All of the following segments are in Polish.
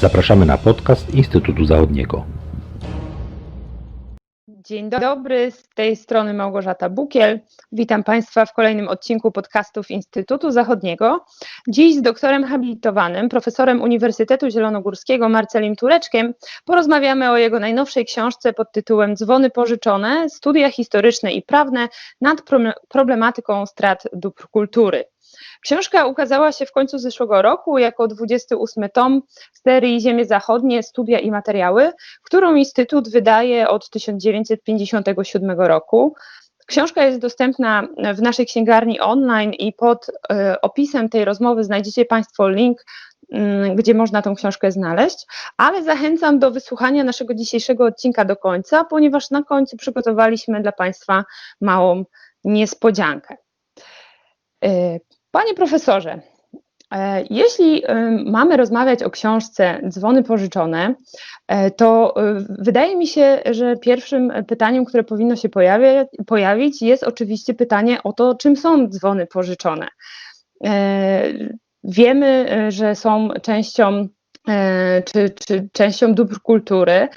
Zapraszamy na podcast Instytutu Zachodniego. Dzień dobry, z tej strony Małgorzata Bukiel. Witam Państwa w kolejnym odcinku podcastów Instytutu Zachodniego. Dziś z doktorem habilitowanym, profesorem Uniwersytetu Zielonogórskiego Marcelim Tureczkiem porozmawiamy o jego najnowszej książce pod tytułem Dzwony pożyczone, studia historyczne i prawne nad pro- problematyką strat dóbr kultury. Książka ukazała się w końcu zeszłego roku jako 28 tom serii Ziemie Zachodnie, Studia i Materiały, którą Instytut wydaje od 1957 roku. Książka jest dostępna w naszej księgarni online i pod e, opisem tej rozmowy znajdziecie Państwo link, mm, gdzie można tą książkę znaleźć, ale zachęcam do wysłuchania naszego dzisiejszego odcinka do końca, ponieważ na końcu przygotowaliśmy dla Państwa małą niespodziankę. Panie profesorze, e, jeśli e, mamy rozmawiać o książce Dzwony pożyczone, e, to wydaje mi się, że pierwszym pytaniem, które powinno się pojawić, jest oczywiście pytanie o to, czym są dzwony pożyczone. Wiemy, że są częścią czy, czy częścią dóbr kultury,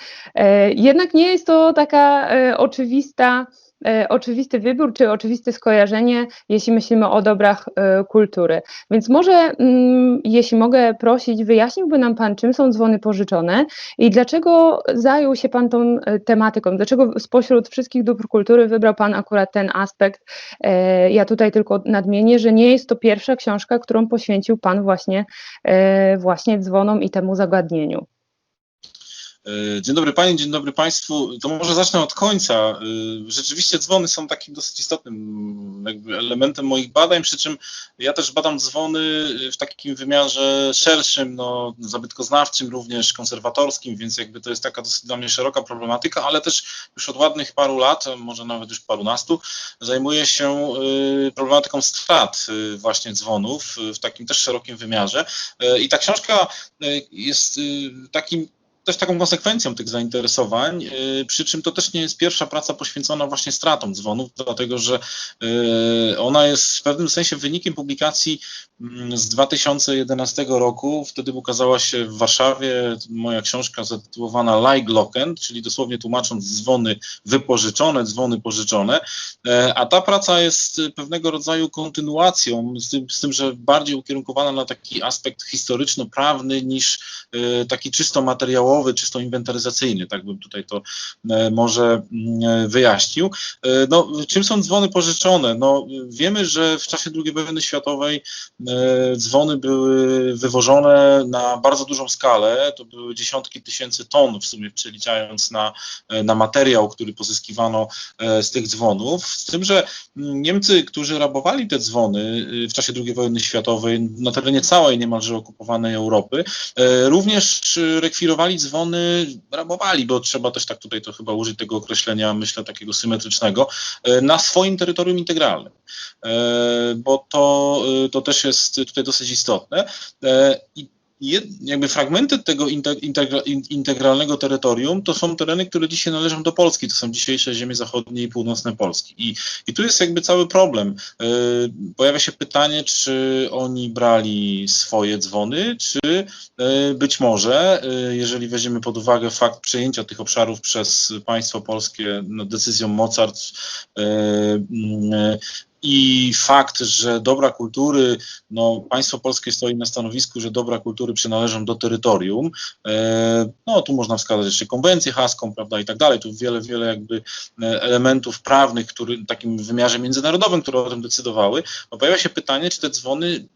jednak nie jest to taka oczywista oczywisty wybór czy oczywiste skojarzenie, jeśli myślimy o dobrach e, kultury. Więc może, mm, jeśli mogę prosić, wyjaśniłby nam Pan, czym są dzwony pożyczone i dlaczego zajął się Pan tą e, tematyką? Dlaczego spośród wszystkich dóbr kultury wybrał Pan akurat ten aspekt? E, Ja tutaj tylko nadmienię, że nie jest to pierwsza książka, którą poświęcił Pan właśnie, e, właśnie dzwonom i temu zagadnieniu. E, Dzień dobry Panie, dzień dobry Państwu. To może zacznę od końca. E, Rzeczywiście dzwony są takim dosyć istotnym mm, elementem moich badań, przy czym ja też badam dzwony w takim wymiarze szerszym, no, zabytkoznawczym, również konserwatorskim, więc jakby to jest taka dosyć dla mnie szeroka problematyka, ale też już od ładnych paru lat, może nawet już parunastu, zajmuję się e, problematyką strat e, właśnie dzwonów w takim też szerokim wymiarze. E, I ta książka e, jest e, takim też taką konsekwencją tych zainteresowań, yy, przy czym to też nie jest pierwsza praca poświęcona właśnie stratom dzwonów, dlatego że yy, ona jest w pewnym sensie wynikiem publikacji z 2011 roku. Wtedy ukazała się w Warszawie moja książka zatytułowana Leiglocken, czyli dosłownie tłumacząc dzwony wypożyczone, dzwony pożyczone. E, A ta praca jest pewnego rodzaju kontynuacją, z tym, z tym że bardziej ukierunkowana na taki aspekt historyczno-prawny niż e, taki czysto materiałowy, czysto inwentaryzacyjny, tak bym tutaj to e, może mm, wyjaśnił. No, czym są dzwony pożyczone? No, wiemy, że w czasie II wojny światowej dzwony były wywożone na bardzo dużą skalę, to były dziesiątki tysięcy ton w sumie przeliczając na, e, na materiał, który pozyskiwano e, z tych dzwonów, z tym, że mm, Niemcy, którzy rabowali te dzwony y, w czasie II wojny światowej na terenie całej niemalże okupowanej Europy, e, również y, rekwirowali dzwony, rabowali, bo trzeba też tak tutaj to chyba użyć tego określenia, myślę, takiego symetrycznego, e, na swoim terytorium integralnym. E, Bo to, y, to też jest tutaj dosyć istotne. E, I jakby fragmenty tego inte- integra, in- integralnego terytorium to są tereny, które dzisiaj należą do Polski, to są dzisiejsze ziemie zachodnie i północne Polski. I, i tu jest jakby cały problem. E, Pojawia się pytanie, czy oni brali swoje dzwony, czy e, być może, jeżeli weźmiemy pod uwagę fakt przejęcia tych obszarów przez państwo polskie no, decyzją e, i fakt, że dobra kultury, no państwo polskie stoi na stanowisku, że dobra kultury przynależą do terytorium, e, no tu można wskazać jeszcze konwencję haską, prawda, i tak dalej, tu wiele, wiele jakby e, elementów prawnych, który, w takim wymiarze międzynarodowym, które o tym decydowały, no pojawia się pytanie, czy te dzwony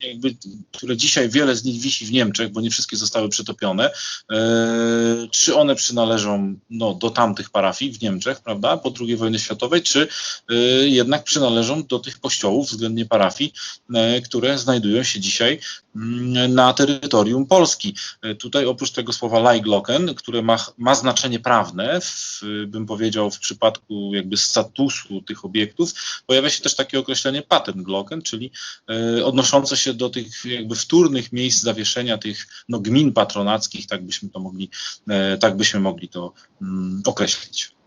jakby, które dzisiaj wiele z nich wisi w Niemczech, bo nie wszystkie zostały przetopione, e, czy one przynależą no, do tamtych parafii w Niemczech, prawda, po II wojnie światowej, czy e, jednak przynależą do tych kościołów, względnie parafii, e, które znajdują się dzisiaj mm, na terytorium Polski. E, Tutaj oprócz tego słowa Leiglocken, które ma, ma znaczenie prawne, w, bym powiedział w przypadku jakby statusu tych obiektów, pojawia się też takie określenie Patentglocken, czyli e, odnoszące się do tych jakby wtórnych miejsc zawieszenia tych no, gmin patronackich, tak byśmy to mogli, e, tak byśmy mogli to mm, określić.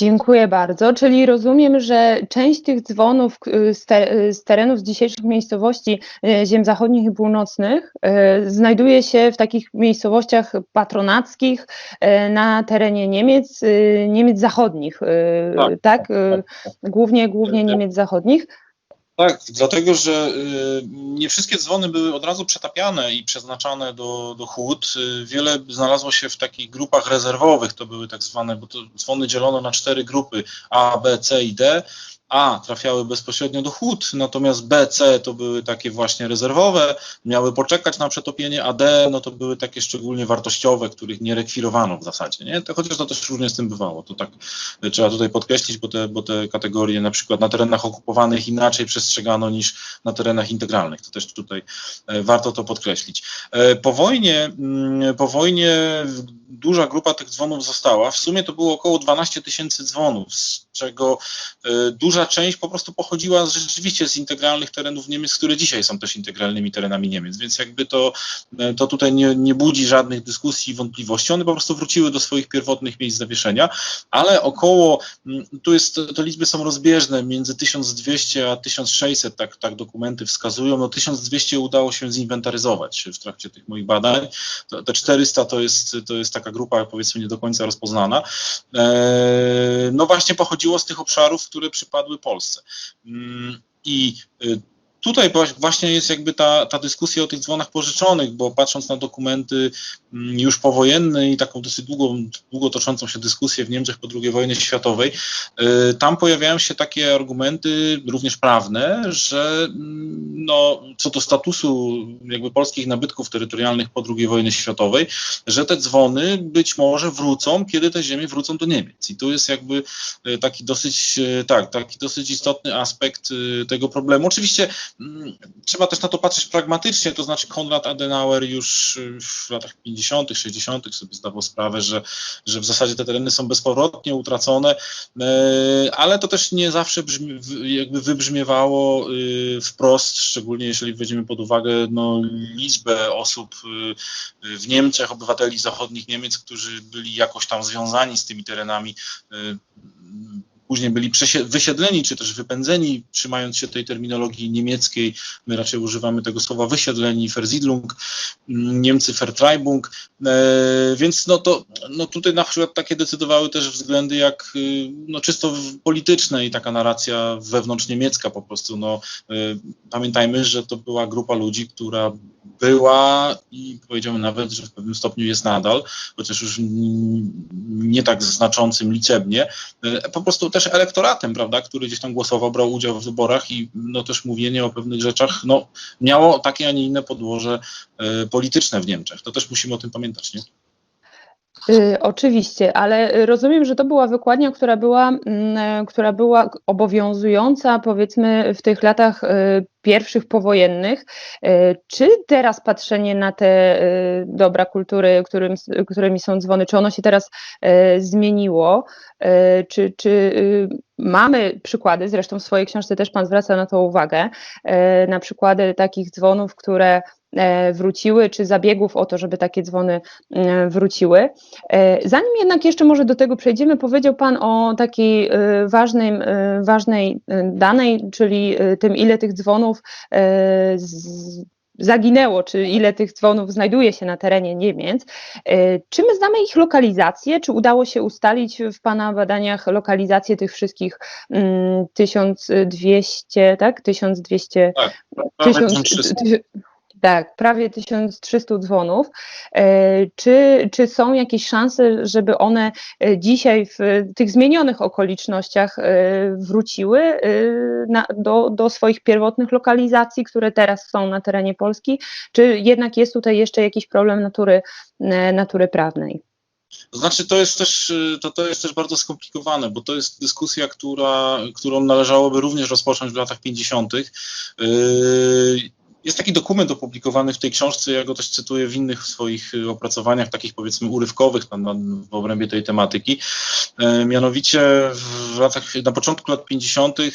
Dziękuję bardzo. Czyli rozumiem, że część tych dzwonów z, te, y, z terenów z dzisiejszych miejscowości ziem zachodnich i północnych znajduje się w takich miejscowościach patronackich na terenie Niemiec, Niemiec zachodnich, y, Tak, tak? Y, Głównie, głównie Tak. Niemiec zachodnich. Tak, dlatego że y, nie wszystkie dzwony były od razu przetapiane i przeznaczane do, do hut. Y, Wiele znalazło się w takich grupach rezerwowych, to były tak zwane, bo to dzwony dzielono na cztery grupy A, B, C i D. A trafiały bezpośrednio do hut, natomiast B, C to były takie właśnie rezerwowe, miały poczekać na przetopienie, a D no to były takie szczególnie wartościowe, których nie rekwirowano w zasadzie. Nie? To, chociaż to też różnie z tym bywało. To tak y, trzeba tutaj podkreślić, bo te, bo te kategorie na przykład na terenach okupowanych inaczej przestrzegano niż na terenach integralnych. To też tutaj e, warto to podkreślić. E, Po wojnie, mm, po wojnie duża grupa tych dzwonów została. W sumie to było około 12 tysięcy dzwonów, z czego e, duża część po prostu pochodziła rzeczywiście z integralnych terenów Niemiec, które dzisiaj są też integralnymi terenami Niemiec, więc jakby to, e, to tutaj nie, nie budzi żadnych dyskusji i wątpliwości. One po prostu wróciły do swoich pierwotnych miejsc zawieszenia, ale około, mm, tu jest, te liczby są rozbieżne, między 1200 a 1600, tak, tak dokumenty wskazują, no 1200 udało się zinwentaryzować w trakcie tych moich badań, te 400 to jest, to jest taka grupa powiedzmy nie do końca rozpoznana, e, no właśnie pochodziło z tych obszarów, które przypadły Polsce. Mm, I y, tutaj właśnie jest jakby ta, ta dyskusja o tych dzwonach pożyczonych, bo patrząc na dokumenty mm, już powojenne i taką dosyć długą, długo toczącą się dyskusję w Niemczech po II wojnie światowej, y, tam pojawiają się takie argumenty również prawne, że mm, no, co do statusu jakby polskich nabytków terytorialnych po II wojnie światowej, że te dzwony być może wrócą, kiedy te ziemie wrócą do Niemiec. I tu jest jakby e, taki dosyć, e, tak, taki dosyć istotny aspekt tego problemu. Oczywiście trzeba też na to patrzeć pragmatycznie, to znaczy Konrad Adenauer już e, w latach 50., 60. sobie zdawał sprawę, że, że w zasadzie te tereny są bezpowrotnie utracone, e, ale to też nie zawsze brzmi, jakby wybrzmiewało e, wprost, szczególnie jeżeli weźmiemy pod uwagę no, liczbę osób w Niemczech, obywateli zachodnich Niemiec, którzy byli jakoś tam związani z tymi terenami, y, później byli wysiedleni czy też wypędzeni, trzymając się tej terminologii niemieckiej. My raczej używamy tego słowa wysiedleni, Versiedlung, mm, Niemcy Vertreibung, e, więc no to no tutaj na przykład takie decydowały też względy jak y, no czysto polityczne i taka narracja wewnątrz niemiecka po prostu. No, y, pamiętajmy, że to była grupa ludzi, która była i powiedziałbym nawet, że w pewnym stopniu jest nadal, chociaż już nie tak znaczącym liczebnie, e, po prostu też elektoratem, prawda, który gdzieś tam głosował, brał udział w wyborach i no też mówienie o pewnych rzeczach, no miało takie, a nie inne podłoże e, polityczne w Niemczech. To też musimy o tym pamiętać, nie? Y, Oczywiście, ale rozumiem, że to była wykładnia, która była, mm, e, która była obowiązująca powiedzmy w tych latach y, pierwszych powojennych. Y, Czy teraz patrzenie na te dobra kultury, którym, którymi są dzwony, czy ono się teraz zmieniło? Czy, czy mamy przykłady, zresztą w swojej książce też Pan zwraca na to uwagę, na przykłady takich dzwonów, które wróciły, czy zabiegów o to, żeby takie dzwony e, wróciły. E, Zanim jednak jeszcze może do tego przejdziemy, powiedział Pan o takiej e, ważnej, e, ważnej e, danej, czyli e, tym, ile tych dzwonów e, z- zaginęło, czy ile tych dzwonów znajduje się na terenie Niemiec. E, Czy my znamy ich lokalizację? Czy udało się ustalić w Pana badaniach lokalizację tych wszystkich mm, 1200, tak? 1200 Tak, prawie Tysiąc- 1300. ty- tak, prawie 1300 dzwonów. E, Czy, czy są jakieś szanse, żeby one e, dzisiaj w tych zmienionych okolicznościach e, wróciły na, do, do swoich pierwotnych lokalizacji, które teraz są na terenie Polski? Czy jednak jest tutaj jeszcze jakiś problem natury, natury prawnej? To znaczy, to jest też, to, to jest też bardzo skomplikowane, bo to jest dyskusja, która, którą należałoby również rozpocząć w latach 50. Yy, jest taki dokument opublikowany w tej książce, ja go też cytuję w innych swoich opracowaniach, takich powiedzmy urywkowych na, na, w obrębie tej tematyki. E, mianowicie w latach, na początku lat 50. y,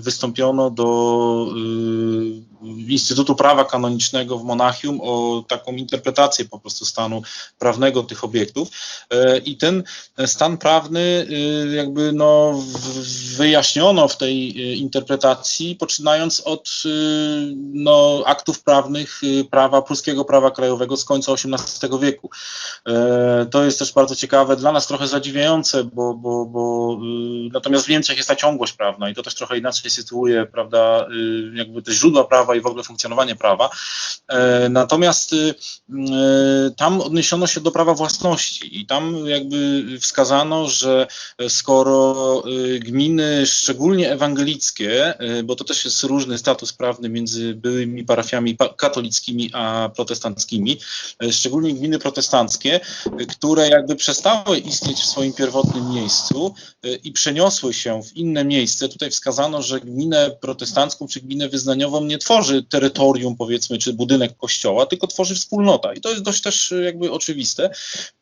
wystąpiono do y, Instytutu Prawa Kanonicznego w Monachium o taką interpretację po prostu stanu prawnego tych obiektów. E, I ten stan prawny y, jakby no w- wyjaśniono w tej interpretacji, poczynając od no, aktów prawnych y, prawa, polskiego prawa krajowego z końca XVIII wieku. E, To jest też bardzo ciekawe, dla nas trochę zadziwiające, bo, bo, bo y, natomiast w Niemczech jest ta ciągłość prawna i to też trochę inaczej sytuuje, prawda, y, jakby te źródła prawa i w ogóle funkcjonowanie prawa. E, Natomiast tam odniesiono się do prawa własności i tam jakby wskazano, że skoro gminy, szczególnie ewangelickie, bo to też jest różny status prawny między byłymi parafiami pa- katolickimi a protestanckimi, y, szczególnie gminy protestanckie, y, które jakby przestały istnieć w swoim pierwotnym miejscu y, i przeniosły się w inne miejsce. Tutaj wskazano, że gminę protestancką czy gminę wyznaniową nie tworzy terytorium, powiedzmy, czy budynek kościoła, tylko tworzy wspólnota. I to jest dość też jakby oczywiste.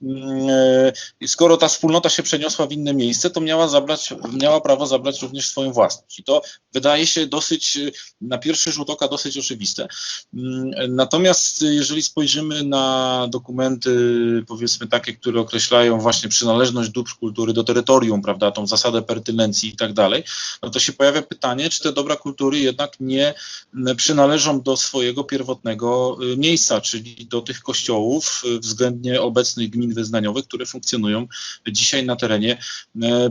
Mm, skoro ta wspólnota się przeniosła w inne miejsce, to miała zabrać, miała prawo zabrać również swoją własność. I to wydaje się dosyć, na pierwszy rzut oka dosyć oczywiste. Mm, Natomiast y, jeżeli spojrzymy na dokumenty, powiedzmy takie, które określają właśnie przynależność dóbr kultury do terytorium, prawda, tą zasadę pertynencji i tak dalej, no to się pojawia pytanie, czy te dobra kultury jednak nie m, przynależą do swojego pierwotnego y, miejsca, czyli do tych kościołów y, względnie obecnych gmin wyznaniowych, które funkcjonują dzisiaj na terenie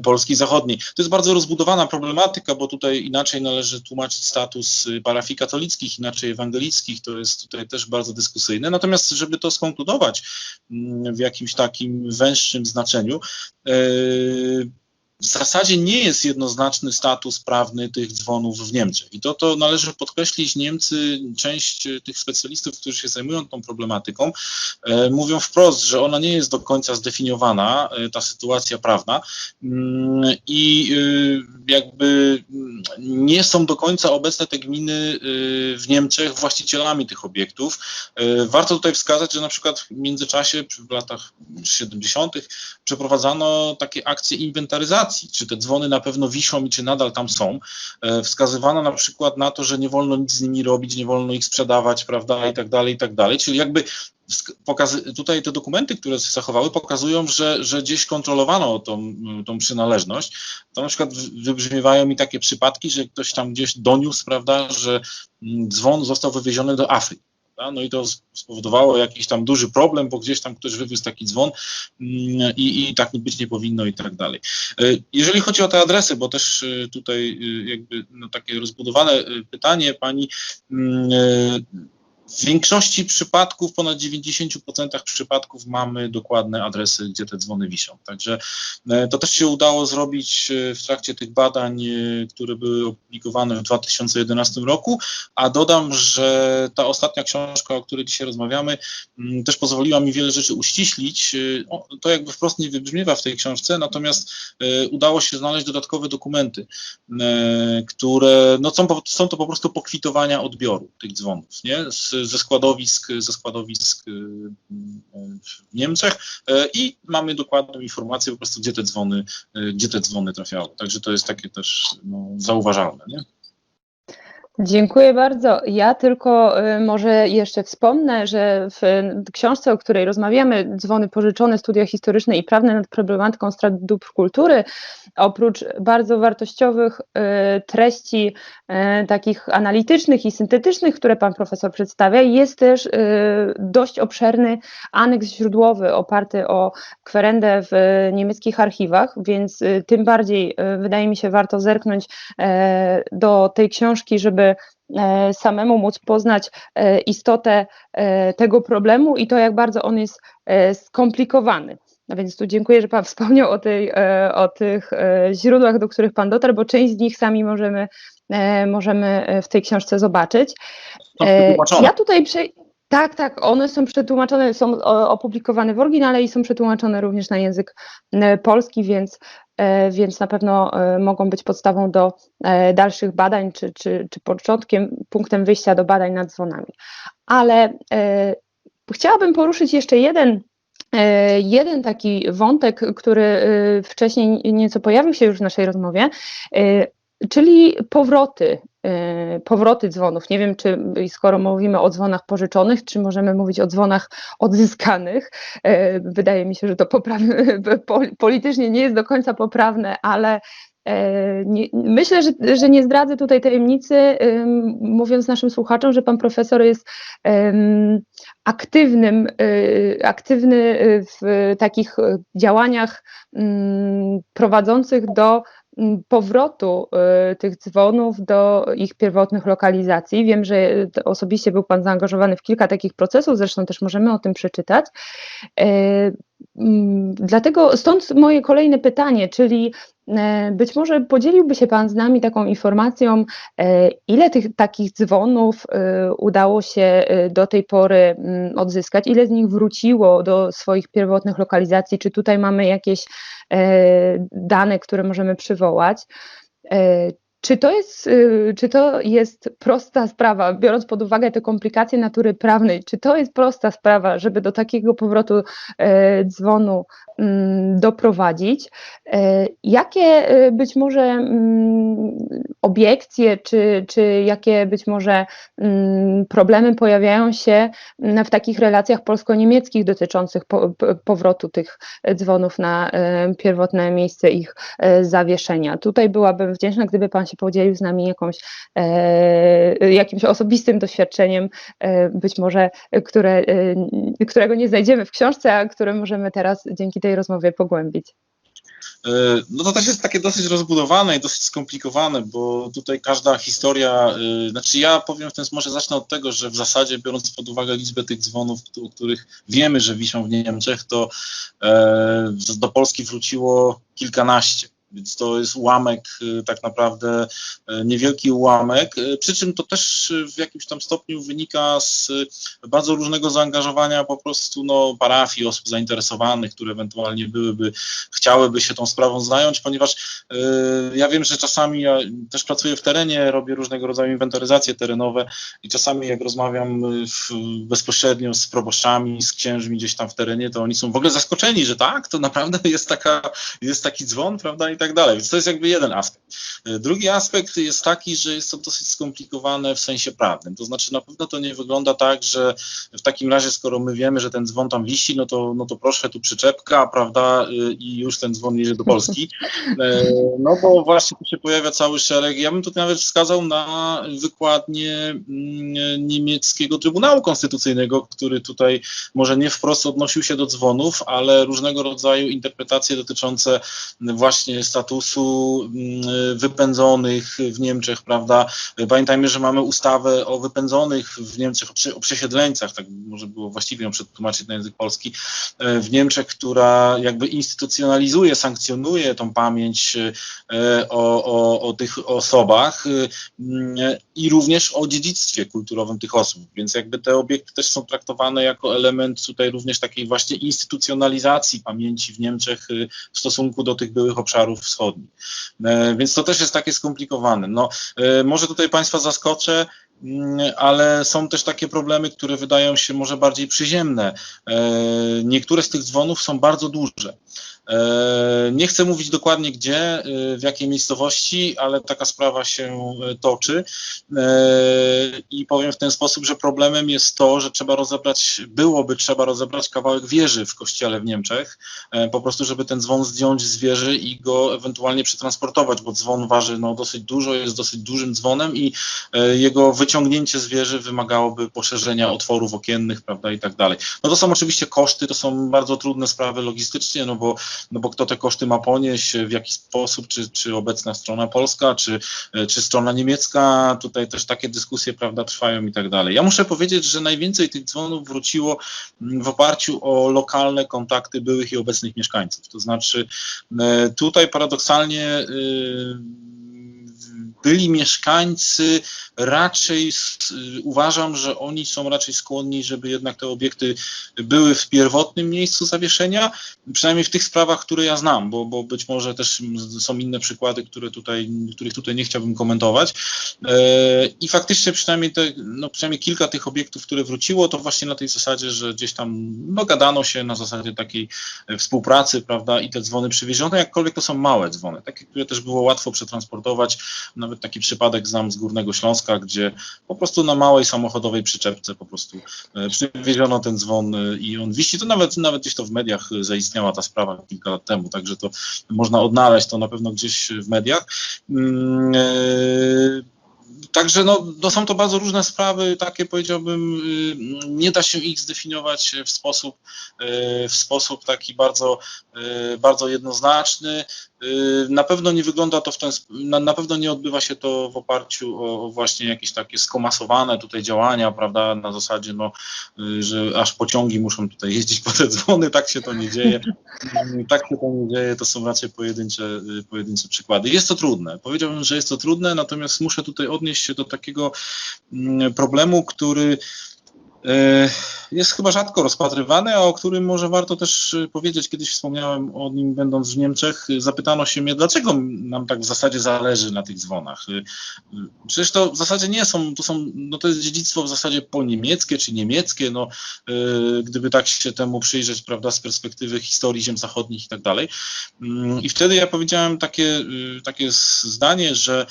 Polski Zachodniej. To jest bardzo rozbudowana problematyka, bo tutaj inaczej należy tłumaczyć status parafii katolickich, inaczej ewangelickich, to jest tutaj też bardzo dyskusyjne. Natomiast, żeby to skonkludować mm, w jakimś takim węższym znaczeniu, e, w zasadzie nie jest jednoznaczny status prawny tych dzwonów w Niemczech. I to, to należy podkreślić. Niemcy, część e, tych specjalistów, którzy się zajmują tą problematyką, e, mówią wprost, że ona nie jest do końca zdefiniowana, e, ta sytuacja prawna Mm, i e, jakby mm, nie są do końca obecne te gminy e, w Niemczech właścicielami tych obiektów. Warto tutaj wskazać, że na przykład w międzyczasie, w latach 70. przeprowadzano takie akcje inwentaryzacji, czy te dzwony na pewno wiszą i czy nadal tam są. E, Wskazywano na przykład na to, że nie wolno nic z nimi robić, nie wolno ich sprzedawać, prawda, i tak dalej, i tak dalej. Czyli jakby pokazy- tutaj te dokumenty, które się zachowały, pokazują, że, że gdzieś kontrolowano tą, tą przynależność. To na przykład wy- wybrzmiewają mi takie przypadki, że ktoś tam gdzieś doniósł, prawda, że mm, dzwon został wywieziony do Afryki. No i to spowodowało jakiś tam duży problem, bo gdzieś tam ktoś wywiózł taki dzwon mm, i, i tak być nie powinno i tak dalej. E, Jeżeli chodzi o te adresy, bo też e, tutaj e, jakby no, takie rozbudowane pytanie pani, mm, w większości przypadków, ponad 90% przypadków mamy dokładne adresy, gdzie te dzwony wiszą. Także e, to też się udało zrobić e, w trakcie tych badań, e, które były opublikowane w 2011 roku, a dodam, że ta ostatnia książka, o której dzisiaj rozmawiamy, mm, też pozwoliła mi wiele rzeczy uściślić. To jakby wprost nie wybrzmiewa w tej książce, natomiast udało się znaleźć dodatkowe dokumenty, które no są, są to po prostu pokwitowania odbioru tych dzwonów, nie? Z, ze składowisk, ze składowisk e, w Niemczech e, i mamy dokładną informację po prostu, gdzie te dzwony, e, gdzie te dzwony trafiały. Także to jest takie też no, zauważalne, nie? Dziękuję bardzo. Ja tylko y, może jeszcze wspomnę, że w książce, o której rozmawiamy, Dzwony pożyczone, studia historyczne i prawne nad problematyką strat dóbr kultury, oprócz bardzo wartościowych y, treści y, takich analitycznych i syntetycznych, które pan profesor przedstawia, jest też dość obszerny aneks źródłowy oparty o kwerendę w niemieckich archiwach, więc tym bardziej wydaje mi się warto zerknąć do tej książki, żeby e, samemu móc poznać e, istotę e, tego problemu i to, jak bardzo on jest skomplikowany. No więc tu dziękuję, że Pan wspomniał o, tej, o tych źródłach, do których Pan dotarł, bo część z nich sami możemy, możemy w tej książce zobaczyć. No. Ja tutaj prze... Tak, tak, one są przetłumaczone, są opublikowane w oryginale i są przetłumaczone również na język e, polski, więc, e, więc na pewno e, mogą być podstawą do dalszych badań, czy, czy, czy początkiem, punktem wyjścia do badań nad dzwonami. Ale chciałabym poruszyć jeszcze jeden, jeden taki wątek, który wcześniej nieco pojawił się już w naszej rozmowie, czyli powroty, e, powroty dzwonów. Nie wiem, czy skoro mówimy o dzwonach pożyczonych, czy możemy mówić o dzwonach odzyskanych. E, Wydaje mi się, że to poprawne, po- politycznie nie jest do końca poprawne, ale myślę, że, że nie zdradzę tutaj tajemnicy, mówiąc naszym słuchaczom, że pan profesor jest aktywnym, y, aktywny y, w takich y, działaniach mm, prowadzących do powrotu y, tych dzwonów do ich pierwotnych lokalizacji. Wiem, że y, osobiście był Pan zaangażowany w kilka takich procesów, zresztą też możemy o tym przeczytać. Mm, Dlatego stąd moje kolejne pytanie, czyli być może podzieliłby się Pan z nami taką informacją, e, ile tych takich dzwonów e, udało się e, do tej pory mm, odzyskać, ile z nich wróciło do swoich pierwotnych lokalizacji, czy tutaj mamy jakieś e, dane, które możemy przywołać. E, Czy to, jest, czy to jest prosta sprawa, biorąc pod uwagę te komplikacje natury prawnej, czy to jest prosta sprawa, żeby do takiego powrotu e, dzwonu mm, doprowadzić? E, Jakie e, być może mm, obiekcje, czy, czy jakie być może mm, problemy pojawiają się w takich relacjach polsko-niemieckich dotyczących po, po- powrotu tych dzwonów na e, pierwotne miejsce ich zawieszenia? Tutaj byłabym wdzięczna, gdyby Pan się podzielił z nami jakąś, jakimś osobistym doświadczeniem, być może, które, którego nie znajdziemy w książce, a które możemy teraz dzięki tej rozmowie pogłębić. E, No to też jest takie dosyć rozbudowane i dosyć skomplikowane, bo tutaj każda historia, e, znaczy ja powiem w ten sposób, może zacznę od tego, że w zasadzie biorąc pod uwagę liczbę tych dzwonów, o których wiemy, że wiszą w Niemczech, to e, do Polski wróciło kilkanaście. Więc to jest ułamek, e, tak naprawdę e, niewielki ułamek, e, przy czym to też w jakimś tam stopniu wynika z bardzo różnego zaangażowania po prostu no, parafii, osób zainteresowanych, które ewentualnie byłyby chciałyby się tą sprawą zająć, ponieważ y, ja wiem, że czasami ja też pracuję w terenie, robię różnego rodzaju inwentaryzacje terenowe i czasami jak rozmawiam y, w, bezpośrednio z proboszczami, z księżmi gdzieś tam w terenie, to oni są w ogóle zaskoczeni, że tak, to naprawdę jest, taka, jest taki dzwon, prawda, i tak dalej. Więc to jest jakby jeden aspekt. Y, Drugi aspekt jest taki, że jest to dosyć skomplikowane w sensie prawnym. To znaczy na pewno to nie wygląda tak, że w takim razie, skoro my wiemy, że ten dzwon tam wisi, no to, no to proszę, tu przyczepka, prawda, y, i już ten dzwon jedzie do Polski. E, No bo właśnie tu się pojawia cały szereg. Ja bym tutaj nawet wskazał na wykładnię mm, niemieckiego Trybunału Konstytucyjnego, który tutaj może nie wprost odnosił się do dzwonów, ale różnego rodzaju interpretacje dotyczące właśnie statusu mm, wypędzonych w Niemczech, prawda. Pamiętajmy, że mamy ustawę o wypędzonych w Niemczech, o, przesiedleńcach, tak może było właściwie ją przetłumaczyć na język polski, e, w Niemczech, która jakby instytucjonalizuje, sankcjonuje tą pamięć e, o, o, o tych osobach e, mm, i również o dziedzictwie kulturowym tych osób. Więc jakby te obiekty też są traktowane jako element tutaj również takiej właśnie instytucjonalizacji pamięci w Niemczech w stosunku do tych byłych obszarów wschodnich. E, Więc to też jest takie skomplikowane. No, e, może tutaj Państwa zaskoczę, mm, ale są też takie problemy, które wydają się może bardziej przyziemne. E, Niektóre z tych dzwonów są bardzo duże. E, Nie chcę mówić dokładnie gdzie, e, w jakiej miejscowości, ale taka sprawa się e, toczy. I powiem w ten sposób, że problemem jest to, że trzeba rozebrać, byłoby trzeba rozebrać kawałek wieży w kościele w Niemczech, po prostu, żeby ten dzwon zdjąć z wieży i go ewentualnie przetransportować, bo dzwon waży no, dosyć dużo, jest dosyć dużym dzwonem i jego wyciągnięcie z wieży wymagałoby poszerzenia otworów okiennych, prawda, i tak dalej. No to są oczywiście koszty, to są bardzo trudne sprawy logistycznie, no bo, no bo kto te koszty ma ponieść, w jaki sposób, czy, czy obecna strona polska, czy, e, czy strona niemiecka, tutaj też takie dyskusje, prawda, trwają i tak dalej. Ja muszę powiedzieć, że najwięcej tych dzwonów wróciło w oparciu o lokalne kontakty byłych i obecnych mieszkańców, to znaczy e, tutaj paradoksalnie y, byli mieszkańcy raczej uważam, że oni są raczej skłonni, żeby jednak te obiekty były w pierwotnym miejscu zawieszenia, przynajmniej w tych sprawach, które ja znam, bo, bo być może też są inne przykłady, które tutaj, których tutaj nie chciałbym komentować. E, I faktycznie przynajmniej te, no przynajmniej kilka tych obiektów, które wróciło, to właśnie na tej zasadzie, że gdzieś tam no, gadano się na zasadzie takiej e, współpracy, prawda, i te dzwony przywiezione, jakkolwiek to są małe dzwony, takie, które też było łatwo przetransportować. Taki przypadek znam z Górnego Śląska, gdzie po prostu na małej samochodowej przyczepce po prostu e, przywieziono ten dzwon e, i on wisi. To nawet, nawet gdzieś to w mediach zaistniała ta sprawa kilka lat temu, także to można odnaleźć to na pewno gdzieś w mediach. Mm, e, Także no, no są to bardzo różne sprawy, takie powiedziałbym, y, nie da się ich zdefiniować w sposób, w sposób taki bardzo, bardzo jednoznaczny. Y, Na pewno nie wygląda to w ten, na, na pewno nie odbywa się to w oparciu o, o właśnie jakieś takie skomasowane tutaj działania, prawda, na zasadzie, no, y, że aż pociągi muszą tutaj jeździć po te dzwony, tak się to nie dzieje. Mm, Tak się to nie dzieje, to są raczej pojedyncze, y, pojedyncze przykłady. Jest to trudne, powiedziałbym, że jest to trudne, natomiast muszę tutaj odnieść się do takiego mm, problemu, który jest chyba rzadko rozpatrywany, a o którym może warto też e, powiedzieć. Kiedyś wspomniałem o nim będąc w Niemczech. Zapytano się mnie, dlaczego nam tak w zasadzie zależy na tych dzwonach. E, e, Przecież to w zasadzie nie są, to są, no to jest dziedzictwo w zasadzie polniemieckie czy niemieckie, no e, gdyby tak się temu przyjrzeć, prawda, z perspektywy historii ziem zachodnich i tak dalej. Mm, I wtedy ja powiedziałem takie, takie zdanie, że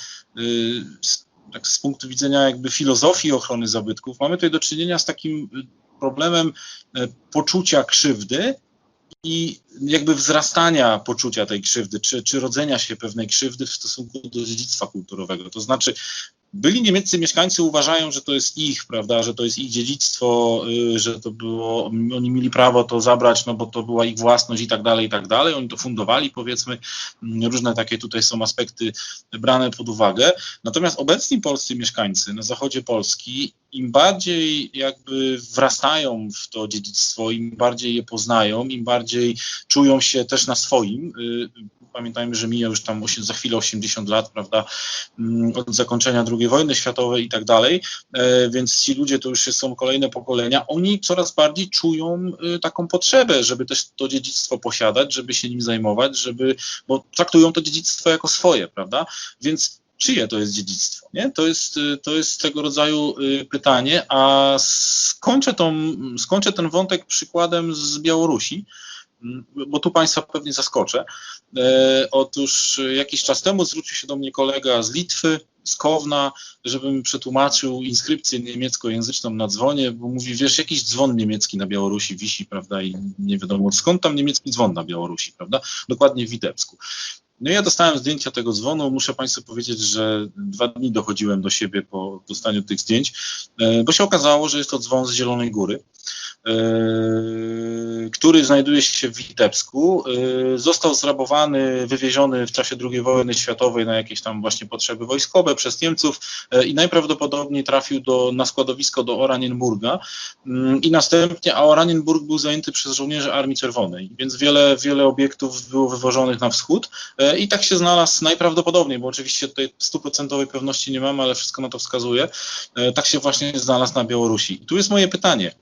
tak z punktu widzenia jakby filozofii ochrony zabytków mamy tutaj do czynienia z takim y, problemem e, poczucia krzywdy i jakby wzrastania poczucia tej krzywdy, czy, czy rodzenia się pewnej krzywdy w stosunku do dziedzictwa kulturowego. To znaczy, byli niemieccy mieszkańcy uważają, że to jest ich, prawda, że to jest ich dziedzictwo, y, że to było, oni mieli prawo to zabrać, no bo to była ich własność i tak dalej, i tak dalej. Oni to fundowali, powiedzmy, Mm, różne takie tutaj są aspekty brane pod uwagę. Natomiast obecni polscy mieszkańcy na zachodzie Polski, im bardziej jakby wrastają w to dziedzictwo, im bardziej je poznają, im bardziej czują się też na swoim. y, Pamiętajmy, że mija już tam za chwilę 80 lat, prawda, mm, od zakończenia II wojny światowej i tak dalej, E, więc ci ludzie to już są kolejne pokolenia, oni coraz bardziej czują y, taką potrzebę, żeby też to dziedzictwo posiadać, żeby się nim zajmować, żeby, bo traktują to dziedzictwo jako swoje, prawda? Więc czyje to jest dziedzictwo? Nie? To, jest, y, to jest tego rodzaju pytanie, a skończę, tą, skończę ten wątek przykładem z Białorusi, bo tu Państwa pewnie zaskoczę. E, otóż jakiś czas temu zwrócił się do mnie kolega z Litwy, z Kowna, żebym przetłumaczył inskrypcję niemieckojęzyczną na dzwonie, bo mówi, wiesz, jakiś dzwon niemiecki na Białorusi wisi, prawda, i nie wiadomo skąd tam niemiecki dzwon na Białorusi, prawda, dokładnie w Witebsku. No ja dostałem zdjęcia tego dzwonu, muszę Państwu powiedzieć, że dwa dni dochodziłem do siebie po dostaniu tych zdjęć, e, bo się okazało, że jest to dzwon z Zielonej Góry, e, który znajduje się w Witebsku. E, Został zrabowany, wywieziony w czasie II wojny światowej na jakieś tam właśnie potrzeby wojskowe przez Niemców e, i najprawdopodobniej trafił do, na składowisko do Oranienburga Mm, i następnie, a Oranienburg był zajęty przez żołnierzy Armii Czerwonej, więc wiele, wiele obiektów było wywożonych na wschód i tak się znalazł najprawdopodobniej, bo oczywiście tutaj stuprocentowej pewności nie mamy, ale wszystko na to wskazuje, tak się właśnie znalazł na Białorusi. I tu jest moje pytanie.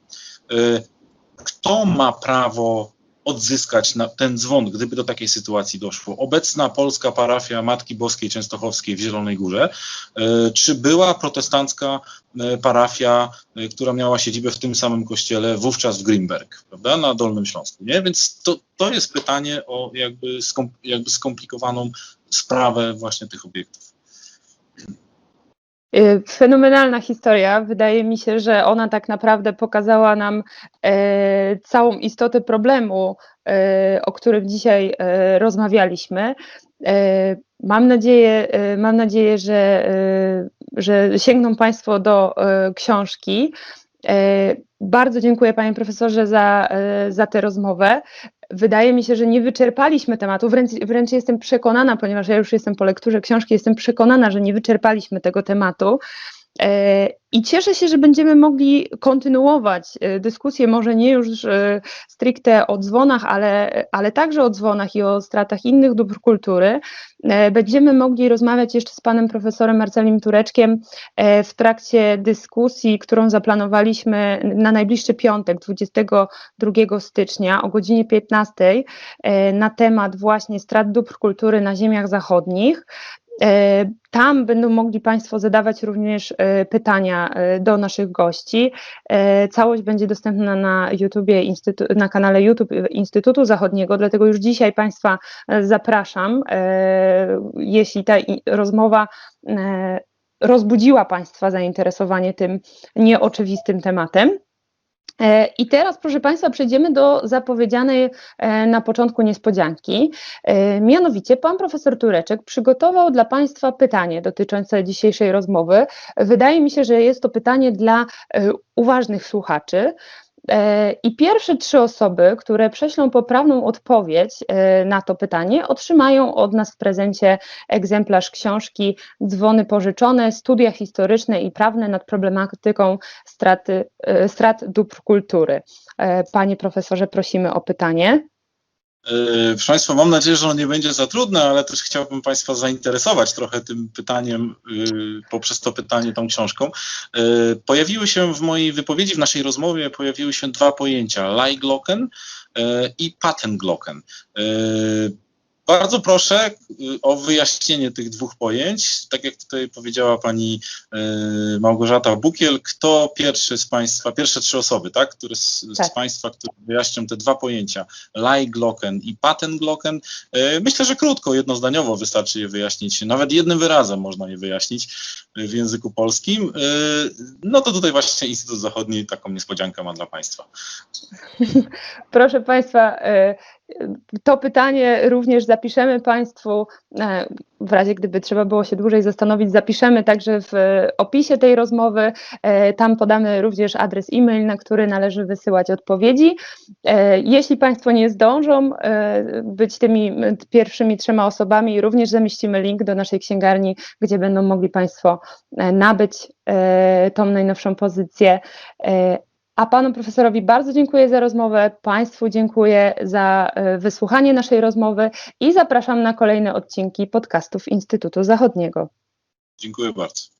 Kto ma prawo odzyskać ten dzwon, gdyby do takiej sytuacji doszło? Obecna polska parafia Matki Boskiej Częstochowskiej w Zielonej Górze, e, czy była protestancka e, parafia, e, która miała siedzibę w tym samym kościele wówczas w Grimberg, prawda, na Dolnym Śląsku, nie? Więc to, to jest pytanie o jakby, skom, jakby skomplikowaną sprawę właśnie tych obiektów. Y, Fenomenalna historia. Wydaje mi się, że ona tak naprawdę pokazała nam e, całą istotę problemu, e, o którym dzisiaj e, rozmawialiśmy. E, mam nadzieję, e, mam nadzieję że, e, że sięgną Państwo do książki. Bardzo dziękuję Panie Profesorze za, za tę rozmowę. Wydaje mi się, że nie wyczerpaliśmy tematu, wręcz, wręcz jestem przekonana, ponieważ ja już jestem po lekturze książki, jestem przekonana, że nie wyczerpaliśmy tego tematu. E, I cieszę się, że będziemy mogli kontynuować e, dyskusję, może nie już e, stricte o dzwonach, ale, ale także o dzwonach i o stratach innych dóbr kultury. Będziemy mogli rozmawiać jeszcze z panem profesorem Marcelim Tureczkiem w trakcie dyskusji, którą zaplanowaliśmy na najbliższy piątek, 22 stycznia o godzinie 15 e, na temat właśnie strat dóbr kultury na ziemiach zachodnich. E, Tam będą mogli Państwo zadawać również e, pytania e, do naszych gości. Całość będzie dostępna na Instytu- na kanale YouTube Instytutu Zachodniego, dlatego już dzisiaj Państwa zapraszam. Jeśli ta rozmowa rozbudziła Państwa zainteresowanie tym nieoczywistym tematem. E, I teraz, proszę Państwa, przejdziemy do zapowiedzianej e, na początku niespodzianki. E, Mianowicie, pan profesor Tureczek przygotował dla Państwa pytanie dotyczące dzisiejszej rozmowy. Wydaje mi się, że jest to pytanie dla uważnych słuchaczy. E, I pierwsze trzy osoby, które prześlą poprawną odpowiedź e, na to pytanie, otrzymają od nas w prezencie egzemplarz książki Dzwony pożyczone, studia historyczne i prawne nad problematyką straty, e, strat dóbr kultury. Panie profesorze, prosimy o pytanie. E, Proszę Państwa, mam nadzieję, że ono nie będzie za trudne, ale też chciałbym Państwa zainteresować trochę tym pytaniem, y, poprzez to pytanie, tą książką. E, Pojawiły się w mojej wypowiedzi, w naszej rozmowie, pojawiły się dwa pojęcia, Leihglocken e, i Patentglocken. Bardzo proszę y, o wyjaśnienie tych dwóch pojęć. Tak jak tutaj powiedziała pani y, Małgorzata Bukiel, kto pierwszy z Państwa, pierwsze trzy osoby, tak, które z, z Tak. Państwa, które wyjaśnią te dwa pojęcia, Leihglocken i Patentglocken, y, myślę, że krótko, jednozdaniowo wystarczy je wyjaśnić. Nawet jednym wyrazem można je wyjaśnić w języku polskim. No to tutaj właśnie Instytut Zachodni taką niespodziankę ma dla Państwa. Proszę Państwa, to pytanie również zapiszemy Państwu, e, w razie gdyby trzeba było się dłużej zastanowić, zapiszemy także w opisie tej rozmowy. E, Tam podamy również adres e-mail, na który należy wysyłać odpowiedzi. E, Jeśli Państwo nie zdążą być tymi pierwszymi trzema osobami, również zamieścimy link do naszej księgarni, gdzie będą mogli Państwo nabyć tą najnowszą pozycję. A panu profesorowi bardzo dziękuję za rozmowę, państwu dziękuję za e, wysłuchanie naszej rozmowy i zapraszam na kolejne odcinki podcastów Instytutu Zachodniego. Dziękuję bardzo.